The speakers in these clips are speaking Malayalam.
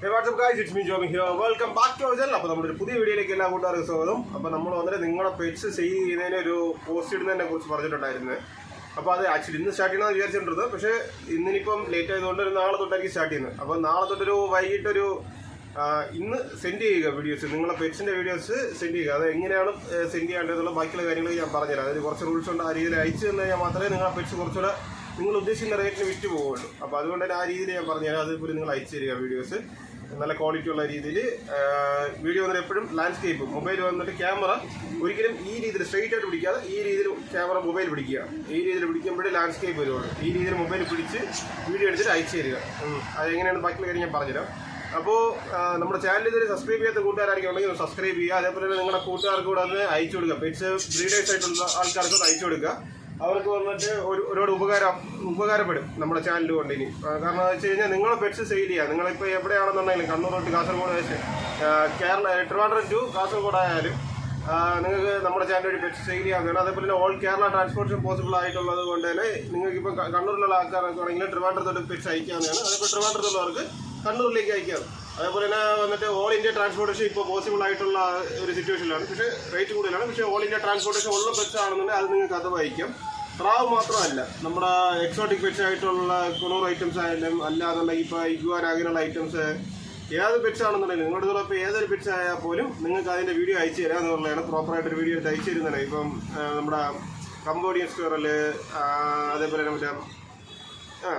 Up guys? It's me, Joby here. Welcome back to our channel. അപ്പോൾ നമ്മുടെ ഒരു പുതിയ വീഡിയോയിലേക്ക് എല്ലാ കൂട്ടുകാർക്കും സ്വാഗതം. അപ്പോൾ നമ്മൾ വന്നിട്ട് നിങ്ങളുടെ പെറ്റ്സ് സെയിൽ ചെയ്യുന്നതിന് ഒരു പോസ്റ്റ് ഇടുന്നതിനെ കുറിച്ച് പറഞ്ഞിട്ടുണ്ടായിരുന്നു. അപ്പോൾ അത് ആക്ച്വലി ഇന്ന് സ്റ്റാർട്ട് ചെയ്യണമെന്ന് വിചാരിച്ചിട്ടുള്ളത് പക്ഷേ ഇന്നിനിപ്പം ലേറ്റ് ആയതുകൊണ്ട് ഒരു നാളെ തൊട്ടായിരിക്കും സ്റ്റാർട്ട് ചെയ്യുന്നത്. അപ്പോൾ നാളെ തൊട്ടൊരു വൈകിട്ടൊരു ഇന്ന് സെൻഡ് ചെയ്യുക വീഡിയോസ് നിങ്ങളുടെ പെറ്റ്സിന്റെ വീഡിയോസ് സെൻഡ് ചെയ്യുക. അത് എങ്ങനെയാണ് സെൻഡ് ചെയ്യേണ്ടതെന്നുള്ള ബാക്കിയുള്ള കാര്യങ്ങൾ ഞാൻ പറഞ്ഞുതരാം. അതായത് കുറച്ച് റൂൾസ് ഉണ്ട് ആ രീതിയിൽ അയച്ചു തന്നു കഴിഞ്ഞാൽ മാത്രമേ നിങ്ങളുടെ പെറ്റ്സ് കുറച്ചുകൂടെ നിങ്ങൾ ഉദ്ദേശിക്കുന്ന റേറ്റിന് വിറ്റ് പോകുള്ളൂ. അപ്പോൾ അതുകൊണ്ട് തന്നെ ആ രീതിയിൽ ഞാൻ പറഞ്ഞു പറഞ്ഞുതരാം അതുപോലെ നിങ്ങൾ അയച്ചു തരിക വീഡിയോസ് നല്ല ക്വാളിറ്റി ഉള്ള രീതിയിൽ വീഡിയോ വന്നിട്ട് എപ്പോഴും ലാൻഡ്സ്കേപ്പ് മൊബൈൽ വന്നിട്ട് ക്യാമറ ഒരിക്കലും ഈ രീതിയിൽ സ്ട്രെയിറ്റ് ആയിട്ട് പിടിക്കാതെ ഈ രീതിയിൽ ക്യാമറ മൊബൈൽ പിടിക്കുക ഈ രീതിയിൽ പിടിക്കുമ്പോഴേ ലാൻഡ്സ്കേപ്പ് വരുള്ളൂ. ഈ രീതിയിൽ മൊബൈൽ പിടിച്ച് വീഡിയോ എടുത്തിട്ട് അയച്ചു തരിക. അതെങ്ങനെയാണ് ബാക്കിയുള്ള കാര്യം ഞാൻ പറഞ്ഞുതരാം. അപ്പോൾ നമ്മുടെ ചാനൽ ഇതിൽ സബ്സ്ക്രൈബ് ചെയ്യാത്ത കൂട്ടുകാരായിരിക്കും ഉണ്ടെങ്കിൽ സബ്സ്ക്രൈബ് ചെയ്യുക. അതേപോലെ നിങ്ങളുടെ കൂട്ടുകാർക്ക് കൂടെ ഒന്ന് അയച്ചു കൊടുക്കുക. പെറ്റ്സ് ബ്രീഡേഴ്സ് ആയിട്ടുള്ള ആൾക്കാർക്ക് അയച്ചു കൊടുക്കുക. അവർക്ക് വന്നിട്ട് ഒരു ഒരുപാട് ഉപകാരം ഉപകാരപ്പെടും നമ്മുടെ ചാനൽ കൊണ്ട് ഇനി. കാരണം എന്ന് വെച്ച് കഴിഞ്ഞാൽ നിങ്ങൾ പെറ്റ്സ് സെയിൽ ചെയ്യുക നിങ്ങളിപ്പോൾ എവിടെയാണെന്നുണ്ടെങ്കിലും കണ്ണൂർ തൊട്ട് കാസർഗോഡ് വെച്ച് കേരള ട്രിവാൻഡ്രം ടു കാസർഗോഡ് ആയാലും നിങ്ങൾക്ക് നമ്മുടെ ചാനൽ വഴി പെറ്റ്സ് സെയിൽ ചെയ്യാവുന്നതാണ്. അതേപോലെ തന്നെ ഓൾ കേരള ട്രാൻസ്പോർട്ടേഷൻ പോസിബിൾ ആയിട്ടുള്ളത് കൊണ്ട് തന്നെ നിങ്ങൾക്ക് ഇപ്പോൾ കണ്ണൂരിലുള്ള ആൾക്കാരൊക്കെ ആണെങ്കിൽ ട്രിവാൻഡ്രത്തോട്ട് പെറ്റ്സ് അയക്കാവുന്നതാണ്. അതേപോലെ ട്രിവാൻഡ്രത്തുള്ളവർക്ക് കണ്ണൂരിലേക്ക് അയക്കാം. അതേപോലെ തന്നെ വന്നിട്ട് ഓൾ ഇന്ത്യ ട്രാൻസ്പോർട്ടേഷൻ ഇപ്പോൾ പോസിബിൾ ആയിട്ടുള്ള ഒരു സിറ്റുവേഷനിലാണ് പക്ഷേ റേറ്റ് കൂടുതലാണ്. പക്ഷേ ഓൾ ഇന്ത്യ ട്രാൻസ്പോർട്ടേഷൻ ഉള്ള പെറ്റ്സ് ആണെന്നുണ്ടെങ്കിൽ അത് നിങ്ങൾക്ക് അത് അയക്കാം പ്രാവ് മാത്രമല്ല നമ്മുടെ എക്സോട്ടിക് പെറ്റ്സ് ആയിട്ടുള്ള കുണൂർ ഐറ്റംസ് ആയാലും അല്ലാന്നുണ്ടെങ്കിൽ ഇപ്പോൾ ഇഗ്വാൻ അങ്ങനെയുള്ള ഐറ്റംസ് ഏത് പെറ്റ്സ് ആണെന്നുണ്ടെങ്കിലും നിങ്ങളുടെ ഇപ്പോൾ ഏതൊരു പെറ്റ്സ് ആയാൽ പോലും നിങ്ങൾക്ക് അതിന്റെ വീഡിയോ അയച്ചു തരാം എന്നുള്ളതാണ് പ്രോപ്പറായിട്ട് ഒരു വീഡിയോ എടുത്ത് അയച്ചു തരുന്നതാണ്. ഇപ്പം നമ്മുടെ കമ്പോഡിയൻ സ്ക്വയറൽ അതേപോലെ തന്നെ മറ്റേ ആ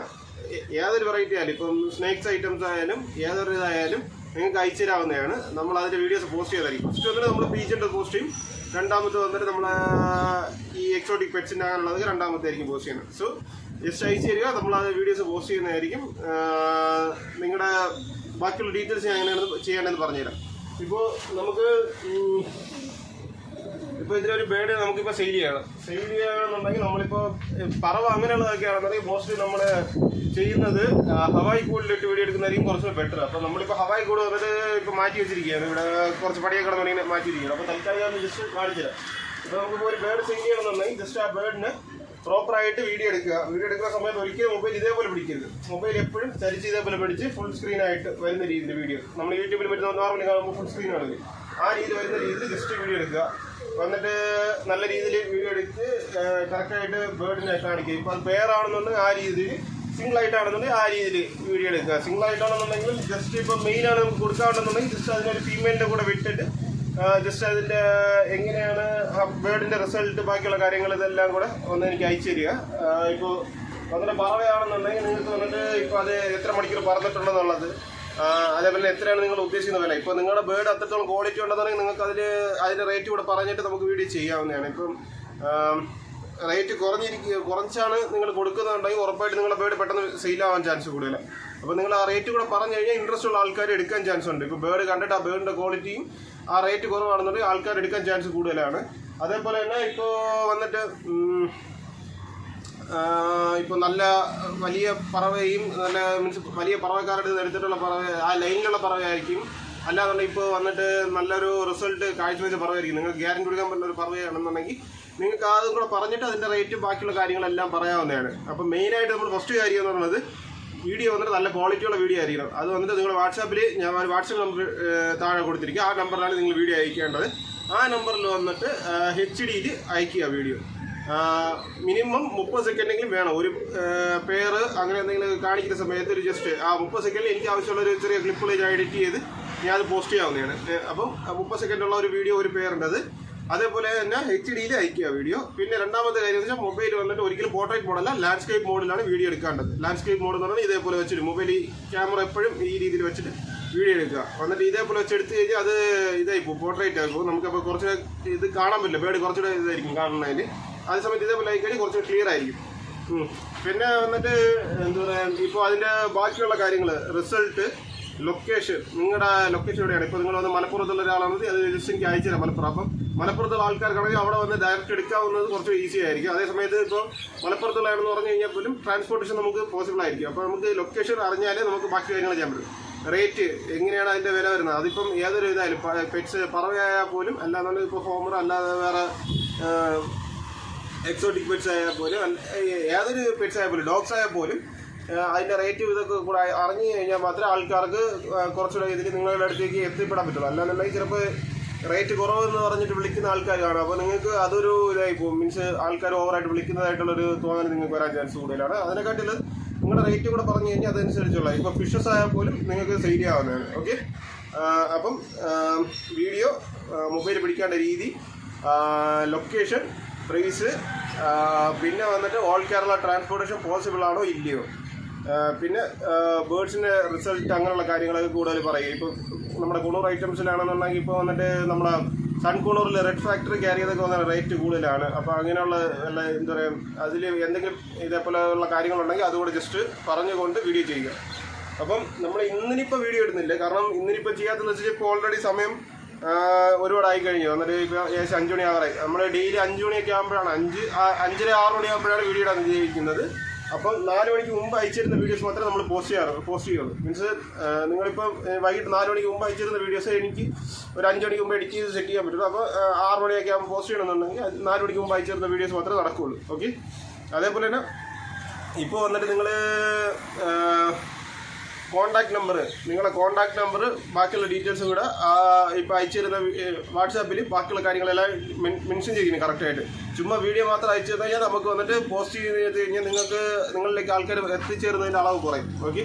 ഏതൊരു വെറൈറ്റി ആയാലും ഇപ്പം സ്നേക്സ് ഐറ്റംസ് ആയാലും ഏതൊരു ഇതായാലും നിങ്ങൾക്ക് അയച്ചു തരാവുന്നതാണ് നമ്മൾ അതിന്റെ വീഡിയോസ് പോസ്റ്റ് ചെയ്തായിരിക്കും. ഫസ്റ്റ് വന്നിട്ട് നമ്മൾ പീച്ചിന്റെ പോസ്റ്റ് ചെയ്യും. രണ്ടാമത്തെ വന്നിട്ട് നമ്മൾ ഈ എക്സോട്ടിക് പെറ്റ്സിന്റെ ആകാനുള്ളത് രണ്ടാമത്തെ ആയിരിക്കും പോസ്റ്റ് ചെയ്യുന്നത്. സോ ജസ്റ്റ് അയച്ചു തരിക. നമ്മൾ അത് വീഡിയോസ് പോസ്റ്റ് ചെയ്യുന്നതായിരിക്കും. നിങ്ങളുടെ ബാക്കിയുള്ള ഡീറ്റെയിൽസ് ഞാൻ എങ്ങനെയാണ് ചെയ്യേണ്ടതെന്ന് പറഞ്ഞുതരാം. ഇപ്പോൾ നമുക്ക് ഇപ്പൊ ഒരു ബേഡ് നമുക്കിപ്പോ സെയിൽ ചെയ്യണം. സെയിൽ ചെയ്യണമെന്നുണ്ടെങ്കിൽ നമ്മളിപ്പോ പറവ് അങ്ങനെയുള്ളതൊക്കെ ആണെന്നുണ്ടെങ്കിൽ മോസ്റ്റ്ലി നമ്മൾ ചെയ്യുന്നത് ഹവായി കൂടിലിട്ട് വീഡിയോ എടുക്കുന്നതായിരിക്കും കുറച്ച് ബെറ്റർ അപ്പൊ നമ്മളിപ്പോ ഹവായി കൂട് വന്നിട്ട് ഇപ്പൊ മാറ്റി വെച്ചിരിക്കുകയാണ്. ഇവിടെ കുറച്ച് പടിയൊക്കെ മാറ്റി വെച്ചിരിക്കുകയാണ്. അപ്പൊ തൽക്കാലം ജസ്റ്റ് കാണിച്ചു തരാം ഇപ്പൊ നമുക്കിപ്പോ ഒരു ബേഡ് സെയിൽ ചെയ്യണമെന്നുണ്ടെങ്കിൽ ജസ്റ്റ് ആ ബേഡിന് പ്രോപ്പറായിട്ട് വീഡിയോ എടുക്കുക. വീഡിയോ എടുക്കുന്ന സമയത്ത് ഒരിക്കലും മൊബൈൽ ഇതേപോലെ പിടിക്കരുത്. മൊബൈൽ എപ്പോഴും ചരിച്ച് ഇതേപോലെ പിടിച്ച് ഫുൾ സ്ക്രീൻ ആയിട്ട് വരുന്ന രീതിയിൽ വീഡിയോ നമ്മൾ യൂട്യൂബിൽ പറ്റുന്ന നോർമലി കാണുമ്പോൾ ഫുൾ സ്ക്രീൻ ആണ് ആ രീതിയിൽ വരുന്ന രീതിയിൽ ജസ്റ്റ് വീഡിയോ എടുക്കുക. വന്നിട്ട് നല്ല രീതിയിൽ വീഡിയോ എടുത്ത് കറക്റ്റായിട്ട് ബേർഡിനെ കാണിക്കുക. ഇപ്പോൾ അത് പേരാണെന്നുണ്ടെങ്കിൽ ആ രീതിയിൽ സിംഗിൾ ആയിട്ടാണെന്നുണ്ടെങ്കിൽ ആ രീതിയിൽ വീഡിയോ എടുക്കുക. സിംഗിൾ ആയിട്ടാണെന്നുണ്ടെങ്കിൽ ജസ്റ്റ് ഇപ്പോൾ നമുക്ക് കൊടുക്കാണെന്നുണ്ടെങ്കിൽ ജസ്റ്റ് അതിനൊരു ഫീമെയിലിന്റെ കൂടെ വിട്ടിട്ട് ജസ്റ്റ് അതിന്റെ എങ്ങനെയാണ് ബേർഡിന്റെ റിസൾട്ട് ബാക്കിയുള്ള കാര്യങ്ങൾ ഇതെല്ലാം കൂടെ ഒന്ന് എനിക്ക് അയച്ചു തരിക. ഇപ്പോൾ അങ്ങനെ പറവയാണെന്നുണ്ടെങ്കിൽ നിങ്ങൾക്ക് വന്നിട്ട് ഇപ്പോൾ അത് എത്ര മണിക്കൂർ പറന്നിട്ടുണ്ടെന്നുള്ളത് ആ, അതേപോലെ എത്രയാണ് നിങ്ങൾ ഉദ്ദേശിക്കുന്നത് വില. ഇപ്പോൾ നിങ്ങളുടെ ബേർഡ് അത്രത്തോളം ക്വാളിറ്റി ഉണ്ടെന്നുണ്ടെങ്കിൽ നിങ്ങൾക്ക് അതിൽ അതിന്റെ റേറ്റ് കൂടെ പറഞ്ഞിട്ട് നമുക്ക് വീഡിയോ ചെയ്യാവുന്നതാണ്. ഇപ്പം റേറ്റ് കുറഞ്ഞിരിക്കുക കുറച്ചാണ് നിങ്ങൾ കൊടുക്കുന്നുണ്ടെങ്കിൽ ഉറപ്പായിട്ട് നിങ്ങളുടെ ബേർഡ് പെട്ടെന്ന് സെയിലാവാൻ ചാൻസ് കൂടുതൽ അപ്പോൾ നിങ്ങൾ ആ റേറ്റ് കൂടെ പറഞ്ഞു കഴിഞ്ഞാൽ ഇൻട്രസ്റ്റ് ഉള്ള ആൾക്കാർ എടുക്കാൻ ചാൻസ് ഉണ്ട്. ഇപ്പോൾ ബേർഡ് കണ്ടിട്ട് ആ ബേർഡിന്റെ ക്വാളിറ്റിയും ആ റേറ്റ് കുറവാണെന്നുണ്ടെങ്കിൽ ആൾക്കാർ എടുക്കാൻ ചാൻസ് കൂടുതലാണ്. അതേപോലെ തന്നെ ഇപ്പോൾ വന്നിട്ട് ഇപ്പോൾ നല്ല വലിയ പറവയും നല്ല മീൻസ് വലിയ പറവക്കാരുടെ എടുത്തിട്ടുള്ള പറവ ആ ലൈനിലുള്ള പറവയായിരിക്കും. അല്ലാന്നുണ്ടെങ്കിൽ ഇപ്പോൾ വന്നിട്ട് നല്ലൊരു റിസൾട്ട് കാഴ്ചവെച്ച പറവായിരിക്കും നിങ്ങൾക്ക് ഗ്യാരണ്ടി കൊടുക്കാൻ പറ്റുന്ന ഒരു പറവയാണെന്നുണ്ടെങ്കിൽ നിങ്ങൾക്ക് അതും കൂടെ പറഞ്ഞിട്ട് അതിന്റെ റേറ്റ് ബാക്കിയുള്ള കാര്യങ്ങളെല്ലാം പറയാവുന്നതാണ്. അപ്പോൾ മെയിനായിട്ട് നമ്മൾ ഫസ്റ്റ് കാര്യം എന്ന് പറയുന്നത് വീഡിയോ വന്നിട്ട് നല്ല ക്വാളിറ്റിയുള്ള വീഡിയോ ആയിരിക്കണം. അത് വന്നിട്ട് നിങ്ങൾ വാട്സാപ്പിൽ ഞാൻ വാട്സാപ്പ് നമ്പർ താഴെ കൊടുത്തിരിക്കുക ആ നമ്പറിലാണ് നിങ്ങൾ വീഡിയോ അയക്കേണ്ടത്. ആ നമ്പറിൽ വന്നിട്ട് എച്ച് ഡിയിൽ അയക്കുക വീഡിയോ. മിനിമം മുപ്പത് സെക്കൻഡെങ്കിലും വേണം. ഒരു പേര് അങ്ങനെ എന്തെങ്കിലും കാണിക്കുന്ന സമയത്ത് ഒരു ജസ്റ്റ് ആ മുപ്പത് സെക്കൻഡിൽ എനിക്ക് ആവശ്യമുള്ള ഒരു ചെറിയ ക്ലിപ്പുകൾ ഞാൻ എഡിറ്റ് ചെയ്ത് ഞാൻ അത് പോസ്റ്റ് ചെയ്യാവുന്നതാണ്. അപ്പം മുപ്പത് സെക്കൻഡുള്ള ഒരു വീഡിയോ ഒരു പേരുണ്ടത് അതേപോലെ തന്നെ എച്ച് ഡിയിൽ അയക്കുക വീഡിയോ പിന്നെ രണ്ടാമത്തെ കാര്യം വെച്ചാൽ മൊബൈൽ വന്നിട്ട് ഒരിക്കലും പോർട്രേറ്റ് മോഡല്ല ലാൻഡ്സ്കേപ്പ് മോഡിലാണ് വീഡിയോ എടുക്കേണ്ടത് ലാൻഡ്സ്കേപ്പ് മോഡ് എന്ന് പറഞ്ഞാൽ ഇതേപോലെ വെച്ചിട്ട് മൊബൈൽ ക്യാമറ എപ്പോഴും ഈ രീതിയിൽ വെച്ചിട്ട് വീഡിയോ എടുക്കുക. എന്നിട്ട് ഇതേപോലെ വെച്ച് എടുത്തു കഴിഞ്ഞാൽ അത് ഇതായി പോകും പോർട്രേറ്റ് ആയി പോകും. നമുക്കപ്പോൾ കുറച്ച് ഇത് കാണാൻ പറ്റില്ല ബേഡ് കുറച്ചുകൂടെ ഇതായിരിക്കും കാണുന്നതിന് അതേ സമയത്ത് ഇതേപോലെ ആയി കഴിഞ്ഞാൽ കുറച്ച് ക്ലിയർ ആയിരിക്കും. പിന്നെ വന്നിട്ട് എന്താ പറയുക ഇപ്പോൾ അതിന്റെ ബാക്കിയുള്ള കാര്യങ്ങൾ റിസൾട്ട് ലൊക്കേഷൻ നിങ്ങളുടെ ലൊക്കേഷൻ എവിടെയാണ്? ഇപ്പോൾ നിങ്ങൾ വന്ന് മലപ്പുറത്തുള്ള ഒരാളാണെങ്കിൽ അത് ജസ്റ്റ് അയച്ചു തരാം മലപ്പുറം. അപ്പം മലപ്പുറത്തുള്ള ആൾക്കാർക്കാണെങ്കിൽ അവിടെ വന്ന് ഡയറക്റ്റ് എടുക്കാവുന്നത് കുറച്ച് ഈസി ആയിരിക്കും. അതേ സമയത്ത് ഇപ്പോൾ മലപ്പുറത്തുള്ളതാണെന്ന് പറഞ്ഞു കഴിഞ്ഞാൽ പോലും ട്രാൻസ്പോർട്ടേഷൻ നമുക്ക് പോസിബിൾ ആയിരിക്കും. അപ്പോൾ നമുക്ക് ലൊക്കേഷൻ അറിഞ്ഞാലേ നമുക്ക് ബാക്കി കാര്യങ്ങൾ ചെയ്യാൻ പറ്റും. റേറ്റ് എങ്ങനെയാണ് അതിന്റെ വില വരുന്നത്? അതിപ്പം ഏതൊരു ഇതായാലും പെറ്റ്സ് പറവയായാൽ പോലും അല്ലാന്നുണ്ടെങ്കിൽ ഇപ്പോൾ ഹോമർ അല്ലാതെ വേറെ എക്സോട്ടിക് പെറ്റ്സ് ആയാൽ പോലും ഏതൊരു പെറ്റ്സ് ആയാൽ പോലും ഡോഗ്സ് ആയാൽ പോലും അതിന്റെ റേറ്റും ഇതൊക്കെ കൂടെ അറിഞ്ഞു കഴിഞ്ഞാൽ മാത്രമേ ആൾക്കാർക്ക് കുറച്ചുകൂടെ ഇതിൽ നിങ്ങളുടെ അടുത്തേക്ക് എത്തിപ്പെടാൻ പറ്റുള്ളൂ. അല്ലാന്നുണ്ടെങ്കിൽ ചിലപ്പോൾ റേറ്റ് കുറവെന്ന് പറഞ്ഞിട്ട് വിളിക്കുന്ന ആൾക്കാർ അപ്പോൾ നിങ്ങൾക്ക് അതൊരു ഇതായി പോകും. മീൻസ് ആൾക്കാർ ഓവറായിട്ട് വിളിക്കുന്നതായിട്ടുള്ളൊരു തോന്നൽ നിങ്ങൾക്ക് വരാൻ ചാൻസ് കൂടുതലാണ്. അതിനെക്കാട്ടിൽ നിങ്ങളുടെ റേറ്റ് കൂടെ പറഞ്ഞു കഴിഞ്ഞാൽ അതനുസരിച്ചുള്ള ഇപ്പോൾ ഫിഷസ് ആയാൽ പോലും നിങ്ങൾക്ക് സെയിൽ ആവുന്നതാണ് ഓക്കെ അപ്പം വീഡിയോ മൊബൈൽ പിടിക്കേണ്ട രീതി ലൊക്കേഷൻ പ്രൈസ് പിന്നെ വന്നിട്ട് ഓൾ കേരള ട്രാൻസ്പോർട്ടേഷൻ പോസിബിൾ ആണോ ഇല്ലയോ? പിന്നെ ബേർഡ്സിന്റെ റിസൾട്ട് അങ്ങനെയുള്ള കാര്യങ്ങളൊക്കെ കൂടുതൽ പറയും ഇപ്പോൾ നമ്മുടെ കുണൂർ ഐറ്റംസിലാണെന്നുണ്ടെങ്കിൽ ഇപ്പോൾ വന്നിട്ട് നമ്മുടെ സൺ കുണൂറിൽ റെഡ് ഫാക്ടറി ക്യാരി ചെയ്തൊക്കെ വന്ന റേറ്റ് കൂടുതലാണ്. അപ്പോൾ അങ്ങനെയുള്ള വല്ല എന്താ പറയുക അതിൽ എന്തെങ്കിലും ഇതേപോലെയുള്ള കാര്യങ്ങളുണ്ടെങ്കിൽ അതുകൂടെ ജസ്റ്റ് പറഞ്ഞുകൊണ്ട് വീഡിയോ ചെയ്യുക. അപ്പം നമ്മൾ ഇന്നിനിപ്പോൾ വീഡിയോ ഇടുന്നില്ല. കാരണം ഇന്നിനിപ്പോൾ ചെയ്യാത്തതെന്ന് വെച്ചാൽ ഇപ്പോൾ ഓൾറെഡി സമയം ഒരുപാട് ഒരുപാടായി കഴിഞ്ഞു. എന്നിട്ട് ഇപ്പോൾ ഏകദേശം അഞ്ച് മണി ആവാറായി നമ്മൾ ഡെയിലി അഞ്ച് മണിയൊക്കെ ആകുമ്പോഴാണ് അഞ്ച് അഞ്ചര ആറ് മണി ആകുമ്പോഴാണ് വീഡിയോ ഇടാൻ ഉദ്ദേശിക്കുന്നത് അപ്പം നാല് മണിക്ക് മുമ്പ് അയച്ചിരുന്ന വീഡിയോസ് മാത്രമേ നമ്മൾ പോസ്റ്റ് ചെയ്യാറ് പോസ്റ്റ് ചെയ്യുള്ളൂ. മീൻസ് നിങ്ങളിപ്പം വൈകിട്ട് നാല് മണിക്ക് മുമ്പ് അയച്ചിരുന്ന വീഡിയോസ് എനിക്ക് ഒരു അഞ്ച് മണിക്ക് മുമ്പ് എഡിറ്റ് ചെയ്ത് സെറ്റ് ചെയ്യാൻ പറ്റും അപ്പോൾ ആറ് മണിയൊക്കെ ആകുമ്പോൾ പോസ്റ്റ് ചെയ്യണമെന്നുണ്ടെങ്കിൽ നാല് മണിക്ക് മുമ്പ് അയച്ചിരുന്ന വീഡിയോസ് മാത്രമേ നടക്കുകയുള്ളൂ ഓക്കെ അതേപോലെ തന്നെ ഇപ്പോൾ വന്നിട്ട് നിങ്ങൾ കോണ്ടാക്ട് നമ്പർ നിങ്ങളുടെ കോണ്ടാക്ട് നമ്പർ ബാക്കിയുള്ള ഡീറ്റെയിൽസ് കൂടെ ഇപ്പോൾ അയച്ചിരുന്ന വാട്സാപ്പിൽ ബാക്കിയുള്ള കാര്യങ്ങളെല്ലാം മെൻഷൻ ചെയ്തിരിക്കുന്നു കറക്റ്റായിട്ട് ചുമ്മാ വീഡിയോ മാത്രം അയച്ചു തന്നു കഴിഞ്ഞാൽ നമുക്ക് വന്നിട്ട് പോസ്റ്റ് ചെയ്ത് കഴിഞ്ഞാൽ നിങ്ങൾക്ക് നിങ്ങളിലേക്ക് ആൾക്കാർ എത്തിച്ചേരുന്നതിന്റെ അളവ് കുറയും. ഓക്കെ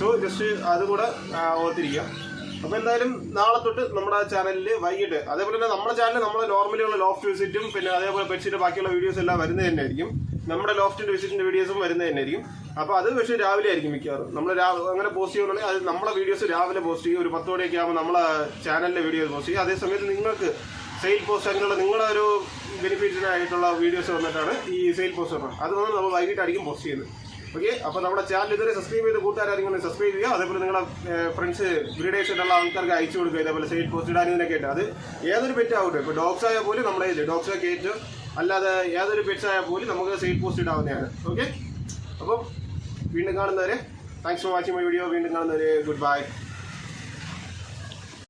സോ ജസ്റ്റ് അതുകൂടെ ഓർത്തിരിക്കുക. അപ്പോൾ എന്തായാലും നാളെ തൊട്ട് നമ്മുടെ ചാനലിൽ വൈകിട്ട് അതേപോലെ തന്നെ നമ്മുടെ ചാനലിൽ നമ്മൾ നോർമലി ഉള്ള ലോഫ്റ്റ് വിസിറ്റും പിന്നെ അതേപോലെ പെറ്റ്സിന്റെ ബാക്കിയുള്ള വീഡിയോസ് എല്ലാം വരുന്നത് തന്നെയായിരിക്കും നമ്മുടെ ലോഫ്റ്റിന്റെ വിസിറ്റിന്റെ വീഡിയോസും വരുന്നത് തന്നെ ആയിരിക്കും. അപ്പോൾ അത് പക്ഷേ രാവിലെ ആയിരിക്കും മിക്കവാറും. നമ്മൾ അങ്ങനെ പോസ്റ്റ് ചെയ്യുകയാണെങ്കിൽ അത് നമ്മളെ വീഡിയോസ് രാവിലെ പോസ്റ്റ് ചെയ്യും. ഒരു പത്ത് മണിയൊക്കെ ആകുമ്പോൾ നമ്മളെ ചാനലിലെ വീഡിയോസ് പോസ്റ്റ് ചെയ്യും. അതേസമയത്ത് നിങ്ങൾക്ക് സെയിൽ പോസ്റ്റ് അങ്ങനെയുള്ള നിങ്ങളുടെ ഒരു ബെനിഫിറ്റിനായിട്ടുള്ള വീഡിയോസ് വന്നിട്ടാണ് ഈ സെയിൽ പോസ്റ്റർ അത് വന്ന് നമ്മൾ വൈകിട്ടായിരിക്കും പോസ്റ്റ് ചെയ്യുന്നത്. ഓക്കെ അപ്പോൾ നമ്മുടെ ചാനൽ ഇതുവരെ സബ്സ്ക്രൈബ് ചെയ്ത് കൂട്ടുകാരായിരിക്കും സബ്സ്ക്രൈബ് ചെയ്യുക. അതേപോലെ നിങ്ങളുടെ ഫ്രണ്ട്സ് ബ്രീഡേഴ്സ് ആയിട്ടുള്ള ആൾക്കാർക്ക് അയച്ചു കൊടുക്കുക. ഇതേപോലെ സെയിൽ പോസ്റ്റ് ഇടാൻ ഇതിനൊക്കെ ആയിട്ട്. അത് ഏതൊരു പെറ്റ് ആവട്ടെ. ഇപ്പോൾ ഡോഗ്സ് ആയാൽ പോലും നമ്മുടെ ഇത് ഡോഗ്സ് ഏറ്റവും അല്ലാതെ ഏതൊരു പെറ്റ്സ് ആയാൽ പോലും നമുക്ക് സെയിൽ പോസ്റ്റ് ഇടാവുന്നതാണ്. ഓക്കെ അപ്പം വീണ്ടും കാണുന്നവരെ thanks for watching my video വീണ്ടും കാണുന്നവരെ ഗുഡ് ബൈ